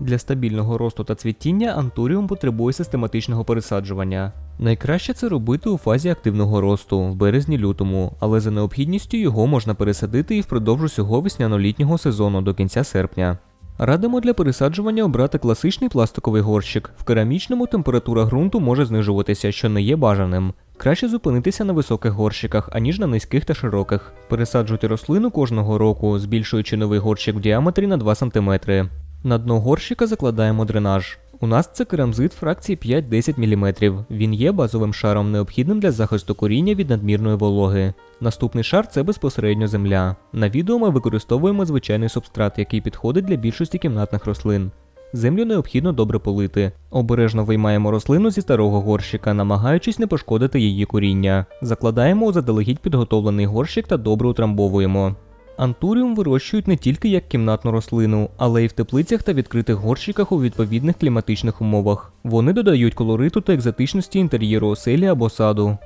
Для стабільного росту та цвітіння антуріум потребує систематичного пересаджування. Найкраще це робити у фазі активного росту в березні-лютому, але за необхідністю його можна пересадити і впродовж усього весняно-літнього сезону до кінця серпня. Радимо для пересаджування обрати класичний пластиковий горщик. В керамічному температура ґрунту може знижуватися, що не є бажаним. Краще зупинитися на високих горщиках, аніж на низьких та широких. Пересаджуйте рослину кожного року, збільшуючи новий горщик в діаметрі на 2 см. На дно горщика закладаємо дренаж. У нас це керамзит фракції 5-10 мм. Він є базовим шаром, необхідним для захисту коріння від надмірної вологи. Наступний шар це безпосередньо земля. На відео ми використовуємо звичайний субстрат, який підходить для більшості кімнатних рослин. Землю необхідно добре полити. Обережно виймаємо рослину зі старого горщика, намагаючись не пошкодити її коріння. Закладаємо у заздалегідь підготовлений горщик та добре утрамбовуємо. Антуріум вирощують не тільки як кімнатну рослину, але й в теплицях та відкритих горщиках у відповідних кліматичних умовах. Вони додають колориту та екзотичності інтер'єру оселі або саду.